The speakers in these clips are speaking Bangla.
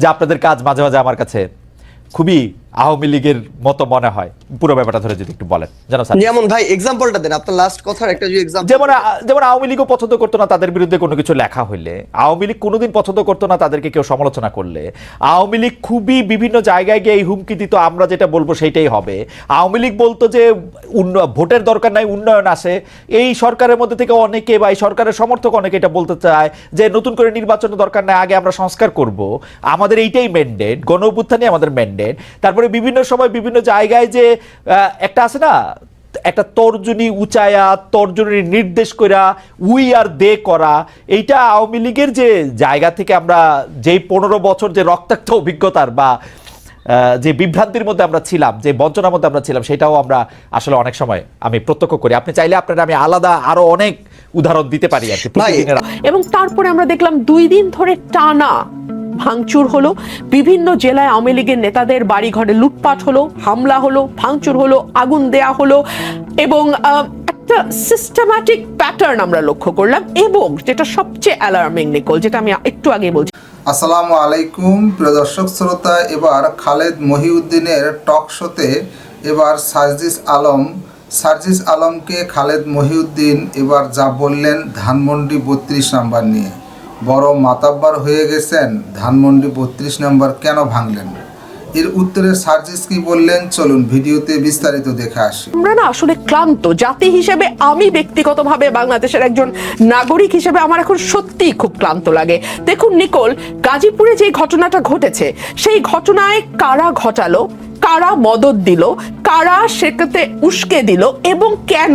যে আপনাদের কাজ মাঝে মাঝে আমার কাছে খুবই আওয়ামী লীগের মতো মনে হয়। পুরো ব্যাপারটা ধরে যদি একটু বলেন। জানো স্যার। যেমন ভাই এক্সাম্পলটা দেন। আপনার লাস্ট কথার একটা যদি এক্সাম্পল যেমন যেমন আওয়ামী লীগও পছন্দ করতো না তাদের বিরুদ্ধে কোনো কিছু লেখা হইলে। আওয়ামী লীগ কোনোদিন পছন্দ করতো না তাদেরকে কেউ সমালোচনা করলে। আওয়ামী লীগ খুবই বিভিন্ন জায়গায় গিয়ে এই হুমকি দিত আমরা যেটা বলব সেইটাই হবে। আওয়ামী লীগ বলতো যে ভোটের দরকার নাই উন্নয়ন আসে এই সরকারের মধ্যে থেকে অনেকে বা এই সরকারের সমর্থক অনেকে এটা বলতে চায় যে নতুন করে নির্বাচনের দরকার নাই আগে আমরা সংস্কার করব। আমাদের এইটাই ম্যান্ডেট গণ অভ্যুত্থানই আমাদের ম্যান্ডেট তারপরে বিভিন্ন সময় বিভিন্ন জায়গায় যে একটা আছে না একটা তর্জনী উচায়া তর্জনী নির্দেশ করা উই আর দে করা এইটা আওয়ামী লীগের যে জায়গা থেকে আমরা যেই পনেরো বছর যে রক্তাক্ত অভিজ্ঞতার বা যে বিভ্রান্তির মধ্যে আমরা ছিলাম যে বঞ্চনার মধ্যে আমরা ছিলাম সেটাও আমরা আসলে অনেক সময় আমি প্রত্যক্ষ করি। আপনি চাইলে আপনারা আমি আলাদা আরও অনেক উদাহরণ দিতে পারি আর কি এবং তারপরে আমরা দেখলাম দুই দিন ধরে টানা ভাঙচুর হলো। বিভিন্ন জেলায় আওয়ামী লীগের নেতাদের বাড়ি ঘরে লুটপাট হলো, হামলা হলো, ভাঙচুর হলো, আগুন দেয়া হলো এবং একটা সিস্টেম্যাটিক প্যাটার্ন আমরা লক্ষ্য করলাম এবং যেটা সবচেয়ে অ্যালার্মিং নিকল যেটা আমি একটু আগে বলছি। আসসালামু আলাইকুম, প্রিয় দর্শক, শ্রোতা, এবার খালেদ মহিউদ্দিনের টক শোতে এবার সার্জিস আলম, সার্জিস আলমকে খালেদ মহিউদ্দিন এবার যা বললেন ধানমন্ডি বত্রিশ নাম্বার নিয়ে। বড় মাতাব্বার হয়ে গেছেন, ধানমন্ডি বত্রিশ নম্বর কেন ভাঙলেন? এর উত্তরে সার্জিস কি বললেন? চলুন ভিডিওতে বিস্তারিত দেখে আসি। আমরা না আসলে ক্লান্ত, জাতি হিসেবে আমি ব্যক্তিগতভাবে বাংলাদেশের একজন নাগরিক হিসেবে আমার এখন সত্যিই খুব ক্লান্ত লাগে। দেখুন নিকোল, গাজীপুরে যে ঘটনাটা ঘটেছে, সেই ঘটনায় কারা ঘটালো, কারা মদত দিল, কারা সেটাতে উস্কে দিল, এবং কেন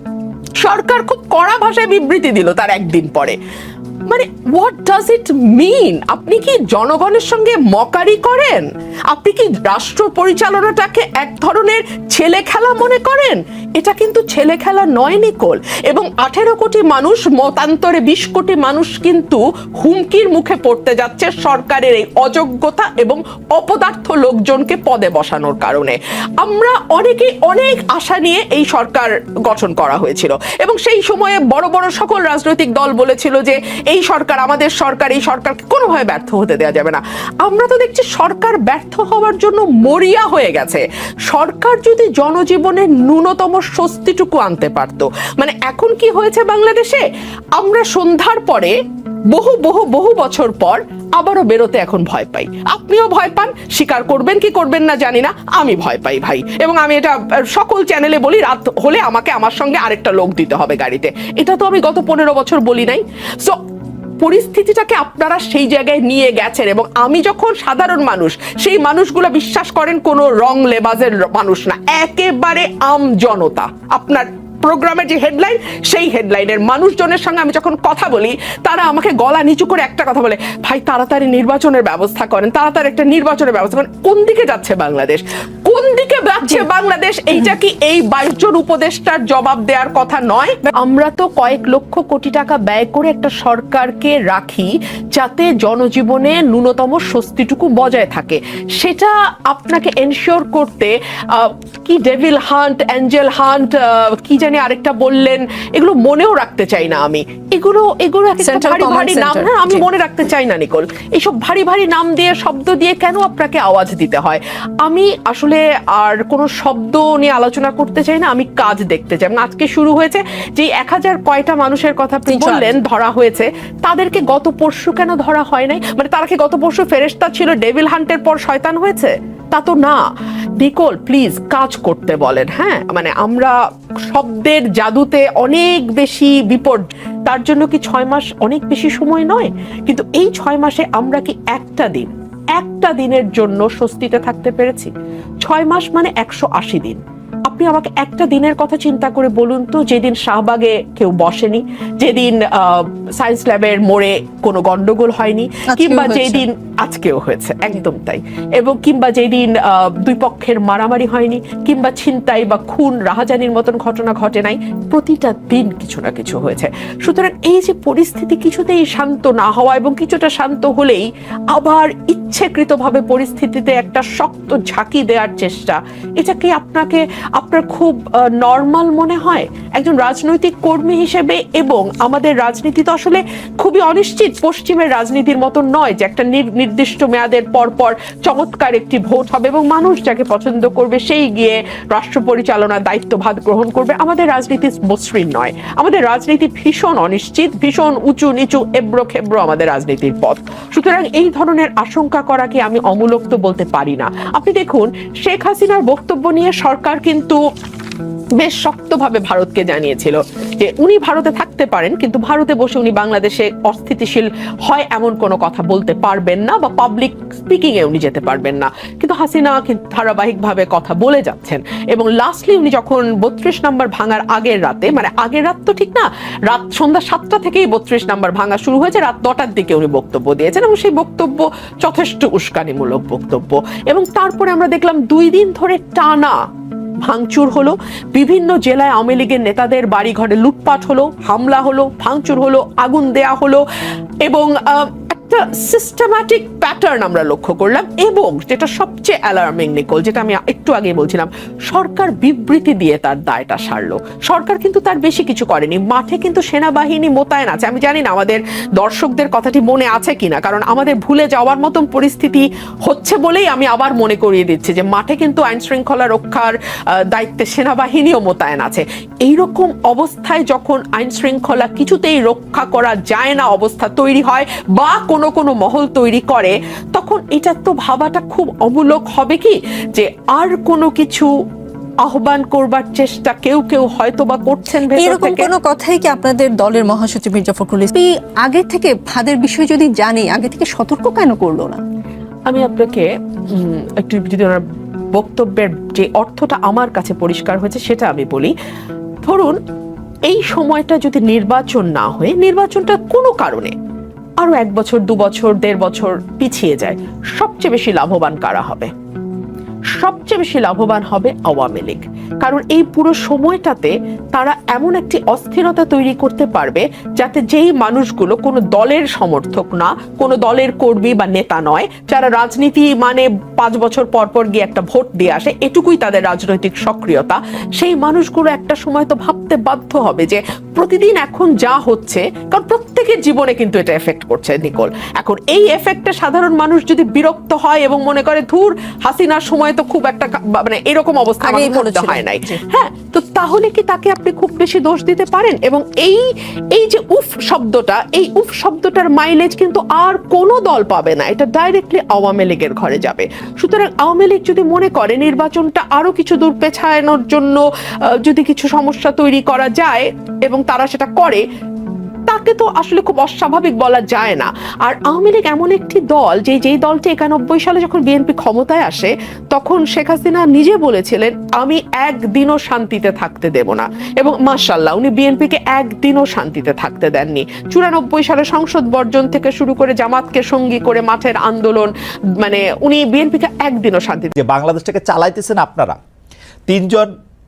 সরকার খুব কড়া ভাষায় বিবৃতি দিল তার একদিন পরে। মানে হোয়াট ডাজ ইট মিন আপনি কি জনগণের সঙ্গে মকারি করেন? আপনি কি রাষ্ট্র পরিচালনাটাকে এক ধরনের ছেলে খেলা মনে করেন? এটা কিন্তু ছেলে খেলা নয়, নিকোল। এবং আঠেরো কোটি মানুষ, মতান্তরে বিশ কোটি মানুষ কিন্তু হুমকির মুখে পড়তে যাচ্ছে সরকারের এই অযোগ্যতা এবং অপদার্থ লোকজনকে পদে বসানোর কারণে। আমরা অনেকে অনেক আশা নিয়ে এই সরকার গঠন করা হয়েছিল। এবং সেই সময়ে বড় বড় সকল রাজনৈতিক দল বলেছিল যে এই সরকার, আমাদের সরকার, এই সরকারকে কোনোভাবে ব্যর্থ হতে দেওয়া যাবে না। আমরা তো দেখছি সরকার ব্যর্থ হওয়ার জন্য মরিয়া হয়ে গেছে। সরকার যদি জনজীবনের ন্যূনতম স্বস্তিটুকু আনতে পারতো মানে এখন কি হয়েছে বাংলাদেশে? আমরা সন্ধ্যার পরে, বহু বহু বহু বছর পর আবারও বেরোতে এখন ভয় পাই। আপনিও ভয় পান, স্বীকার করবেন কি করবেন না জানি না, আমি ভয় পাই ভাই। এবং আমি এটা সকল চ্যানেলে বলি, রাত হলে আমাকে আমার সঙ্গে আরেকটা লোক দিতে হবে গাড়িতে। এটা তো আমি গত পনেরো বছর বলি নাই। সো পরিস্থিতিটাকে আপনারা সেই জায়গায় নিয়ে গেছেন এবং আমি যখন সাধারণ মানুষ, সেই মানুষগুলো বিশ্বাস করেন কোনো রং লেবাজের মানুষ না, একেবারে আম জনতা। আপনার প্রোগ্রামের যে হেডলাইন, সেই হেডলাইনের মানুষজনের সঙ্গে আমি যখন কথা বলি, তারা আমাকে গলা নিচু করে একটা কথা বলে, ভাই, তাড়াতাড়ি নির্বাচনের ব্যবস্থা করেন, তাড়াতাড়ি একটা নির্বাচনের ব্যবস্থা করেন। কোন দিকে যাচ্ছে বাংলাদেশ? কোন দিকে যাচ্ছে বাংলাদেশ? এইটা কি এই বাইশজন উপদেষ্টার জবাব দেওয়ার কথা নয়? আমরা তো কয়েক লক্ষ কোটি টাকা ব্যয় করে একটা সরকারকে রাখি যাতে জনজীবনে ন্যূনতম স্বস্তিটুকু বজায় থাকে। সেটা আপনাকে এনশিওর করতে আহ, কি ডেভিল হান্ট অ্যাঞ্জেল হান্ট কি জানি আরেকটা বললেন এগুলো মনেও রাখতে চাই না আমি। এগুলো এগুলো ভারী ভারী নাম না আমি মনে রাখতে চাই না নিকোল। এইসব ভারী ভারী নাম দিয়ে শব্দ দিয়ে কেন আপনাকে আওয়াজ দিতে হয়? আমি আসলে আর কোনো শব্দ নিয়ে আলোচনা করতে চাই না আমি কাজ দেখতে চাই। আজকে শুরু হয়েছে যে এক হাজার কয়টা মানুষের কথা আপনি বললেন ধরা হয়েছে তাদেরকে গত পরশু কেন ধরা হয় নাই? মানে তারা কি গত পরশু ফেরেস্তা ছিল ডেভিল হান্টের পর শয়তান হয়েছে? তা তো না। বিকল প্লিজ কাজ করতে বলেন হ্যাঁ? মানে আমরা শব্দের জাদুতে অনেক বেশি বিপদ তার জন্য কি ছয় মাস অনেক বেশি সময় নয়? কিন্তু এই ছয় মাসে আমরা কি একটা দিন একটা দিনের জন্য স্বস্তিতে থাকতে পেরেছি। ছয় মাস মানে একশো আশি দিন। আপনি আমাকে একটা দিনের কথা চিন্তা করে বলুন তো যেদিন শাহবাগে কেউ বসেনি যেদিন সায়েন্স ল্যাবের মোড়ে কোনো গন্ডগোল হয়নি কিংবা যেদিন আজকেও হয়েছে, একদম তাই। এবং কিংবা যেদিন দুই পক্ষের মারামারি হয়নি, কিংবা ছিনতাই বা খুন, রাহাজানির মতন ঘটনা ঘটে নাই, প্রতিটা দিন কিছু না কিছু হয়েছে। সুতরাং এই যে পরিস্থিতি কিছুতেই শান্ত না হওয়া এবং কিছুটা শান্ত হলেই আবার ইচ্ছেকৃতভাবে পরিস্থিতিতে একটা শক্ত ঝাঁকি দেওয়ার চেষ্টা, এটা কি আপনাকে, আপনার খুব নর্মাল মনে হয়? একজন রাজনৈতিক কর্মী হিসেবে এবং আমাদের রাজনীতি তো আসলে খুবই অনিশ্চিত, পশ্চিমের রাজনীতির মতন নয় যে একটা নির্দিষ্ট মেয়াদের পর পর চমৎকার একটি ভোট হবে এবং মানুষ যাকে পছন্দ করবে সেই গিয়ে রাষ্ট্র পরিচালনার দায়িত্বভার গ্রহণ করবে। আমাদের রাজনীতি মসৃণ নয়। আমাদের রাজনীতি ভীষণ অনিশ্চিত, ভীষণ উঁচু নিচু এব্রো খেব্রো আমাদের রাজনীতির পথ। সুতরাং এই ধরনের আশঙ্কা করাকে আমি অমূলক তো বলতে পারি না। আপনি দেখুন, শেখ হাসিনার বক্তব্য নিয়ে সরকার কিন্তু বেশ শক্তভাবে ভারতকে জানিয়েছিল যে উনি ভারতে থাকতে পারেন, কিন্তু ভারতে বসে উনি বাংলাদেশে অস্থিতিশীল হয় এমন কোনো কথা বলতে পারবেন না বা পাবলিক স্পিকিং এ উনি যেতে পারবেন না। কিন্তু হাসিনা ধারাবাহিকভাবে কথা বলে যাচ্ছেন। এবং লাস্টলি উনি যখন বত্রিশ নাম্বার ভাঙার আগের রাতে মানে আগের রাত তো ঠিক না, রাত সন্ধ্যা সাতটা থেকেই বত্রিশ নাম্বার ভাঙা শুরু হয়েছে, রাত নটার দিকে উনি বক্তব্য দিয়েছেন এবং সেই বক্তব্য যথেষ্ট উস্কানিমূলক বক্তব্য। এবং তারপরে আমরা দেখলাম দুই দিন ধরে টানা ভাঙচুর হলো। বিভিন্ন জেলায় আওয়ামী লীগের নেতাদের বাড়ি ঘরে লুটপাট হলো, হামলা হলো, ভাঙচুর হলো, আগুন দেয়া হলো এবং একটা সিস্টেম্যাটিক প্যাটার্ন আমরা লক্ষ্য করলাম এবং যেটা সবচেয়ে অ্যালার্মিং নিকল যেটা আমি একটু আগে বলছিলাম, সরকার বিবৃতি দিয়ে তার দায়টা সারলো। সরকার কিন্তু তার বেশি কিছু করেনি। মাঠে কিন্তু সেনাবাহিনী মোতায়েন আছে। আমি জানি না আমাদের দর্শকদের কথাটি মনে আছে কিনা, কারণ আমাদের ভুলে যাওয়ার মতন পরিস্থিতি হচ্ছে বলেই আমি আবার মনে করিয়ে দিচ্ছি যে মাঠে কিন্তু আইন শৃঙ্খলা রক্ষার দায়িত্বে সেনাবাহিনীও মোতায়েন আছে। এইরকম অবস্থায় যখন আইন শৃঙ্খলা কিছুতেই রক্ষা করা যায় না, অবস্থা তৈরি হয় বা কোনো কোনো কোনো মহল তৈরি করে তখন এটা তো ভাবাটা খুব অমূলক হবে কি? যে আর কোনো কিছু আহ্বান করবার চেষ্টা কেউ কেউ হয়তো বা করছেন এরকম কোনো কথাই কি আপনাদের দলের মহাসচিব মির্জা ফখরুল ইসলাম আগে থেকে ফাদের বিষয় যদি জানি আগে থেকে সতর্ক কেন করল না? আমি আপনাকে একটু যদি ওনার বক্তব্যের যে অর্থটা আমার কাছে পরিষ্কার হয়েছে সেটা আমি বলি। ধরুন এই সময়টা যদি নির্বাচন না হয়ে নির্বাচনটা কোনো কারণে আরও এক বছর, দু বছর, দেড় বছর পিছিয়ে যায়। সবচেয়ে বেশি লাভবান কারা হবে? সবচেয়ে বেশি লাভবান হবে আওয়ামী লীগ। কারণ এই পুরো সময়টাতে তারা এমন একটি অস্থিরতা তৈরি করতে পারবে যাতে যেই মানুষগুলো কোনো দলের সমর্থক না কোনো দলের কর্মী বা নেতা নয় যারা রাজনীতি মানে পাঁচ বছর পর পর গিয়ে একটা ভোট দিয়ে আসে এটুকুই তাদের রাজনৈতিক সক্রিয়তা। সেই মানুষগুলো একটা সময় তো ভাবতে বাধ্য হবে যে প্রতিদিন এখন যা হচ্ছে কারণ প্রত্যেকের জীবনে কিন্তু এটা এফেক্ট করছে নিকোল। এখন এই এফেক্টে সাধারণ মানুষ যদি বিরক্ত হয় এবং মনে করে ধুর হাসিনার সময় তো খুব একটা মানে এরকম অবস্থা আগেই হয় নাই। হ্যাঁ তো তাহলে কি তাকে আপনি খুব বেশি দোষ দিতে পারেন? এবং এই এই যে উফ শব্দটা এই উফ শব্দটার মাইলেজ কিন্তু আর কোনো দল পাবে না। এটা ডাইরেক্টলি আওয়ামী লীগের ঘরে যাবে। সুতরাং আওয়ামী লীগ যদি মনে করে নির্বাচনটা আরও কিছু দূর পেছানোর জন্য যদি কিছু সমস্যা তৈরি করা যায় এবং তারা সেটা করে তাকে তো আসলে খুব অস্বাভাবিক বলা যায় না। আর আওয়ামী লীগ এমন একটি দল, যে যেই দলটি একানব্বই সালে যখন বিএনপি ক্ষমতায় আসে, তখন শেখ হাসিনা নিজে বলেছিলেন, আমি একদিনও শান্তিতে থাকতে দেব না। এবং মার্শাল্লাহ উনি বিএনপিকে একদিনও শান্তিতে থাকতে দেননি। চুরানব্বই সালে সংসদ বর্জন থেকে শুরু করে জামাতকে সঙ্গী করে মাঠের আন্দোলন মানে উনি বিএনপিকে একদিনও শান্তিতে যে বাংলাদেশটাকে চালাইতেছেন আপনারা। তিনজন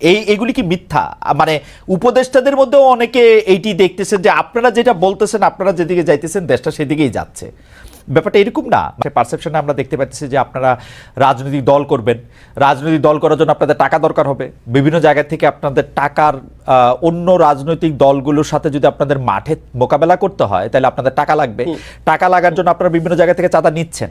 এই এগুলি কি মিথ্যা? মানে উপদেষ্টাদের মধ্যেও অনেকে এইটি দেখতেছেন যে আপনারা যেটা বলতেছেন আপনারা যেদিকে যাইতেছেন দেশটা সেদিকেই যাচ্ছে। ব্যাপারটা এরকম না। মানে পারসেপশনে আমরা দেখতে পাচ্ছি যে আপনারা রাজনৈতিক দল করবেন। রাজনৈতিক দল করার জন্য আপনাদের টাকা দরকার হবে। বিভিন্ন জায়গা থেকে আপনাদের টাকার আহ, অন্য রাজনৈতিক দলগুলোর সাথে যদি আপনাদের মাঠে মোকাবেলা করতে হয় তাহলে আপনাদের টাকা লাগবে। টাকা লাগার জন্য আপনারা বিভিন্ন জায়গা থেকে চাঁদা নিচ্ছেন।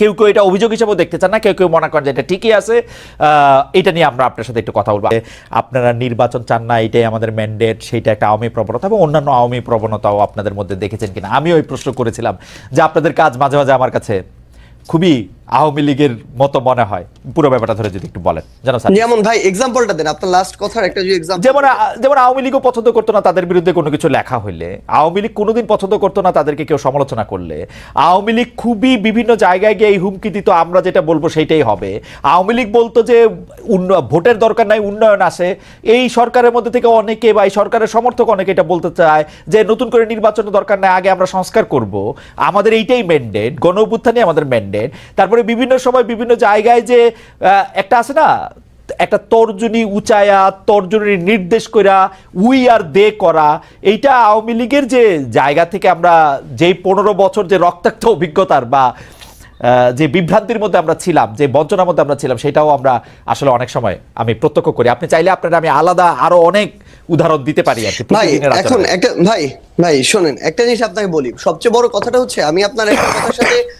কেউ কেউ এটা অভিযোগ হিসেবেও দেখতে চান না, কেউ কেউ মনে করেন যে এটা ঠিকই আছে। এটা নিয়ে আমরা আপনার সাথে একটু কথা বলব। আপনারা নির্বাচন চান না, এটাই আমাদের ম্যান্ডেট সেইটা একটা আওয়ামী প্রবণতা এবং অন্যান্য আওয়ামী প্রবণতাও আপনাদের মধ্যে দেখেছেন কিনা? আমি ওই প্রশ্ন করেছিলাম যে আপনাদের কাজ মাঝে মাঝে আমার কাছে খুবই আওয়ামী লীগের মতো মনে হয়। পুরো ব্যাপারটা ধরে যদি একটু বলেন। জানো স্যার? যেমন ভাই এক্সাম্পলটা দেন আপনার লাস্ট কথার একটা যদি এক্সাম্পল যেমন যেমন আওয়ামী লীগও পছন্দ করতো না তাদের বিরুদ্ধে কোনো কিছু লেখা হইলে। আওয়ামী লীগ কোনোদিন পছন্দ করতো না তাদেরকে কেউ সমালোচনা করলে। আওয়ামী লীগ খুবই বিভিন্ন জায়গায় গিয়ে এই হুমকি দিত আমরা যেটা বলব সেইটাই হবে। আওয়ামী লীগ বলতো যে ভোটের দরকার নাই উন্নয়ন আসে এই সরকারের মধ্যে থেকে অনেকে বা এই সরকারের সমর্থক অনেকে এটা বলতে চায় যে নতুন করে নির্বাচনের দরকার নাই আগে আমরা সংস্কার করব। আমাদের এইটাই ম্যান্ডেট গণ আমাদের ম্যান্ডেট তারপরে বিভিন্ন সময় বিভিন্ন জায়গায় যে একটা আছে না একটা তর্জনী উঁচায়া তর্জনী নির্দেশ করা উই আর দে করা এইটা আওয়ামী লীগের যে জায়গা থেকে আমরা যেই পনেরো বছর যে রক্তাক্ত অভিজ্ঞতার বা যে বিভ্রান্তির মধ্যে আমরা ছিলাম যে বঞ্চনার মধ্যে আমরা ছিলাম সেটাও আমরা আসলে অনেক সময় আমি প্রত্যক্ষ করি। আপনি চাইলে আপনারা আমি আলাদা আরও অনেক উদাহরণ দিতে পারি আর কি ভাই এখন একটা ভাই ভাই শোনেন একটা জিনিস আপনাকে বলি। সবচেয়ে বড় কথাটা হচ্ছে আমি আপনার একটা কথার সাথে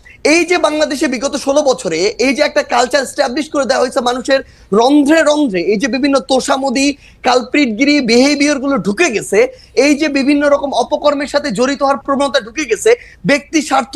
এই যে বাংলাদেশে বিগত ষোলো বছরে এই যে একটা কালচার স্ট্যাবলিশ করে দেওয়া হয়েছে মানুষের রন্ধ্রে রন্ধ্রে, এই যে বিভিন্ন তোষামদি, কালপ্রিটগিরি বিহেভিয়ারগুলো ঢুকে গেছে, এই যে বিভিন্ন রকম অপকর্মের সাথে জড়িত হওয়ার প্রবণতা ঢুকে গেছে, ব্যক্তি স্বার্থ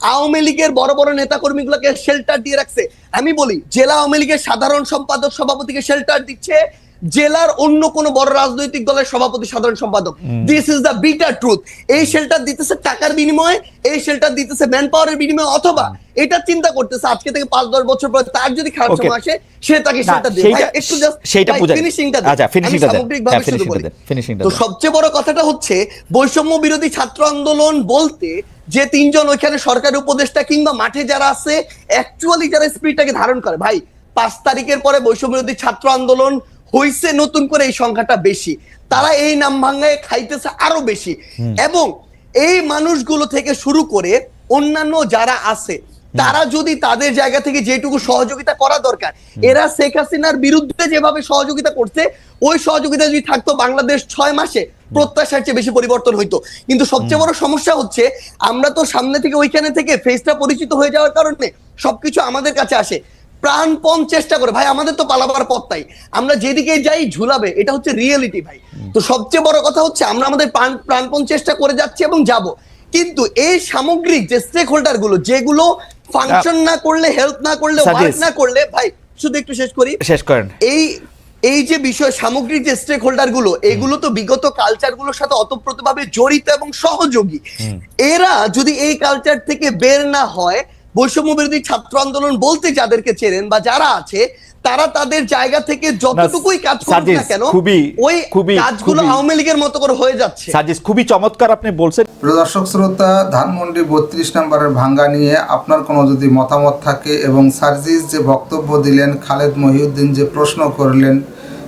আওয়ামী লীগের বড় বড় নেতা কর্মীগুলোকে শেল্টার দিয়ে রাখছে। আমি বলি জেলা আওয়ামী লীগের সাধারণ সম্পাদক সভাপতিকে শেল্টার দিচ্ছে জেলার অন্য কোন বড় রাজনৈতিক দলের সভাপতি সাধারণ সম্পাদক। This is the bitter truth এই শেল্টার দিতেছে টাকার বিনিময়ে এই শেল্টার দিতেছে ম্যান পাওয়ারের বিনিময়ে অথবা এটা চিন্তা করতেছে আজকে থেকে পাঁচ দশ বছর পর তার যদি খারাপ সময় আসে সে তাকে শেল্টার দেবে। একটু জাস্ট সেইটা। ফিনিশিংটা আচ্ছা, finishing টা দেন। সামগ্রিকভাবে হ্যাঁ, finishing টা তো সবচেয়ে বড় কথাটা হচ্ছে বৈষম্য বিরোধী ছাত্র আন্দোলন বলতে যে তিনজন ওইখানে সরকারি উপদেষ্টা কিংবা মাঠে যারা আছে অ্যাকচুয়ালি যারা স্পিডটাকে ধারণ করে। ভাই পাঁচ তারিখের পরে বৈষম্যবিরোধী ছাত্র আন্দোলন হইছে নতুন করে এই সংখ্যাটা বেশি। তারা এই নাম ভাঙ্গায় খাইতেছে আরও বেশি। এবং এই মানুষগুলো থেকে শুরু করে অন্যান্য যারা আছে তারা যদি তাদের জায়গা থেকে যেটুকু সহযোগিতা করা দরকার এরা শেখ হাসিনার বিরুদ্ধে যেভাবে সহযোগিতা করছে ওই সহযোগিতা যদি থাকতো বাংলাদেশ ছয় মাসে প্রত্যাশার চেয়ে বেশি পরিবর্তন হইতো। কিন্তু সবচেয়ে বড় সমস্যা হচ্ছে আমরা তো সামনে থেকে ওইখানে থেকে ফেসটা পরিচিত হয়ে যাওয়ার কারণে সবকিছু আমাদের কাছে আসে। প্রাণপণ চেষ্টা করে ভাই আমাদের তো পালাবার পথ তাই আমরা যেদিকে যাই ঝুলাবে এটা হচ্ছে রিয়েলিটি ভাই। তো সবচেয়ে বড় কথা হচ্ছে আমরা আমাদের প্রাণ- প্রাণপণ চেষ্টা করে যাচ্ছি এবং যাব। কিন্তু এই সামগ্রিক যে স্টেক হোল্ডারগুলো যেগুলো ফাংশন না করলে হেল্প না করলে ওয়ার্ক না করলে ভাই শুধু একটু শেষ করি। শেষ করেন। এই এই যে বিষয় সামগ্রিক যে স্টেক হোল্ডারগুলো এগুলো তো বিগত কালচারগুলোর সাথে অতপ্রতভাবে জড়িত এবং সহযোগী। এরা যদি এই কালচার থেকে বের না হয় বৈষম্য বিরোধী ছাত্র আন্দোলন বলতে যাদেরকে চেনেন বা যারা আছে তারা তাদের জায়গা থেকে যতটুকুই কাজ করুক না কেন খুবই- ওই খুবই- কাজগুলো আওয়ামী লীগের মতো করে হয়ে যাচ্ছে। সাজিস খুবই চমৎকার আপনি বলছেন। প্রিয় দর্শক শ্রোতা ধানমন্ডি বত্রিশ নম্বরের ভাঙ্গা নিয়ে আপনার কোনো যদি মতামত থাকে এবং সার্জিস যে বক্তব্য দিলেন খালেদ মহিউদ্দিন যে প্রশ্ন করলেন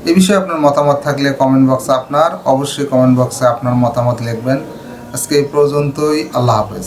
এ বিষয়ে আপনার মতামত থাকলে কমেন্ট বক্সে আপনার অবশ্যই কমেন্ট বক্সে আপনার মতামত লিখবেন। আজকে এই পর্যন্তই আল্লাহ হাফেজ।